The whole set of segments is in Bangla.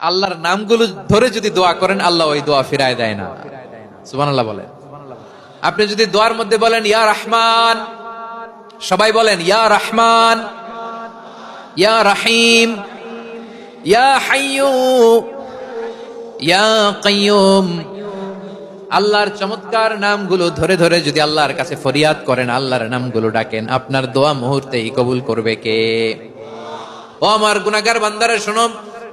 আল্লাহর নামগুলো ধরে যদি দোয়া করেন, আল্লাহ ওই দোয়া ফিরায় দেয় না। সুবহানাল্লাহ বলেন। আপনি যদি দোয়ার মধ্যে বলেন, ইয়া রহমান সবাই বলেন, ইয়া রহমান ইয়া রাহিম ইয়া হাইয়ু ইয়া কাইয়ুম আল্লাহর চমৎকার নামগুলো ধরে ধরে যদি আল্লাহর কাছে ফরিয়াদ করেন, আল্লাহর নামগুলো ডাকেন, আপনার দোয়া মুহূর্তেই কবুল করবে কে? ও আমার গুনাগার বান্দারে শোনো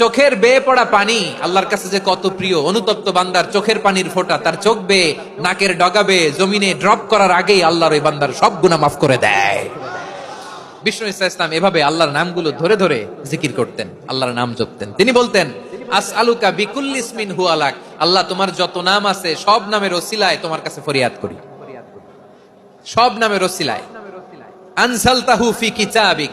চোখের বেয়ে পড়া পানি আল্লাহর কাছে যে কত প্রিয়, অনুতপ্ত বান্দার চোখের পানির ফোঁটা, তার চোখ বেয়ে, নাকের ডগাবে জমিনে ড্রপ করার আগেই আল্লাহর ওই বান্দার সব গুণা মাফ করে দেয়। বিষ্ণু ইসা ইসলাম এভাবে আল্লাহর নামগুলো ধরে ধরে জিকির করতেন, আল্লাহর নাম জপতেন। তিনি বলতেন আস আলুকা বিকুল ইসমিন হু আল্লাহ তোমার যত নাম আছে সব নামের ওসিলায় তোমার কাছে ফরিয়াদ করি। সব নামের ওসিলায়। আনসাল তাহু ফি কিতাবিক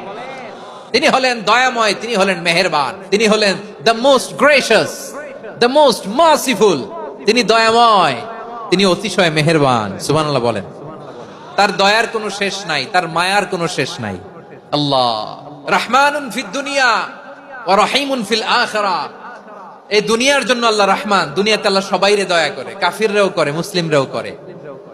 তিনি হলেন দয়াময়, তিনি হলেন মেহেরবান, তিনি হলেন the most gracious the most merciful তিনি দয়াময়, তিনি অতিশয় মেহেরবান, সুবহানাল্লাহ বলেন। তার দয়ার কোনো শেষ নাই, তার মায়ার কোনো শেষ নাই। আল্লাহ, রহমানুন ফিদ দুনিয়া ও রহিমুন ফিল আখিরা। এই দুনিয়ার জন্য আল্লাহ রহমান, দুনিয়াতে আল্লাহ সবাইরে দয়া করে, কাফিররাও করে, মুসলিমরাও করে।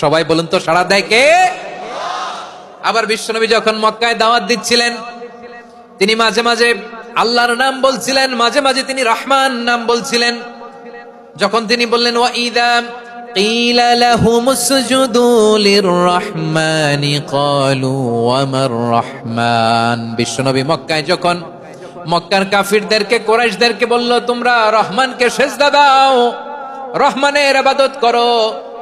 সবাই বলুন তো সাড়া দেয় কে আবার বিশ্বনবী যখন মক্কায় দাওয়াত দিচ্ছিলেন তিনি মাঝে মাঝে আল্লাহর নাম বলছিলেন মাঝে মাঝে তিনি রহমান নাম বলছিলেন যখন তিনি বললেন ওয়া ইদা قيل لهم اسجدوا للرحمن قالوا وما الرحمن বিশ্বনবী মক্কায় যখন মক্কার কাফিরদেরকে কোরাইশদেরকে বলল তোমরা রহমানকে সেজদা দাও রহমানের ইবাদত করো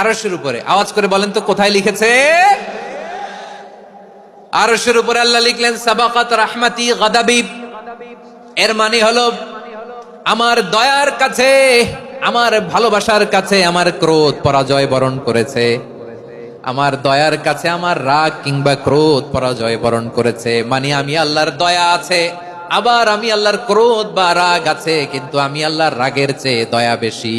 আরশের উপরে। আওয়াজ করে বলেন তো, কোথায় লিখেছে? আরশের উপরে আল্লাহ লিখলেন, সাবাকাত রাহমাতি গাদাবি। এর মানে হলো, আমার দয়ার কাছে, আমার ভালোবাসার কাছে আমার ক্রোধ পরাজয় বরণ করেছে। আমার দয়ার কাছে আমার রাগ কিংবা ক্রোধ পরাজয় বরণ করেছে। মানে আমি আল্লাহর দয়া আছে, আবার আমি আল্লাহর ক্রোধ বা রাগ আছে, কিন্তু আমি আল্লাহর রাগের চেয়ে দয়া বেশি।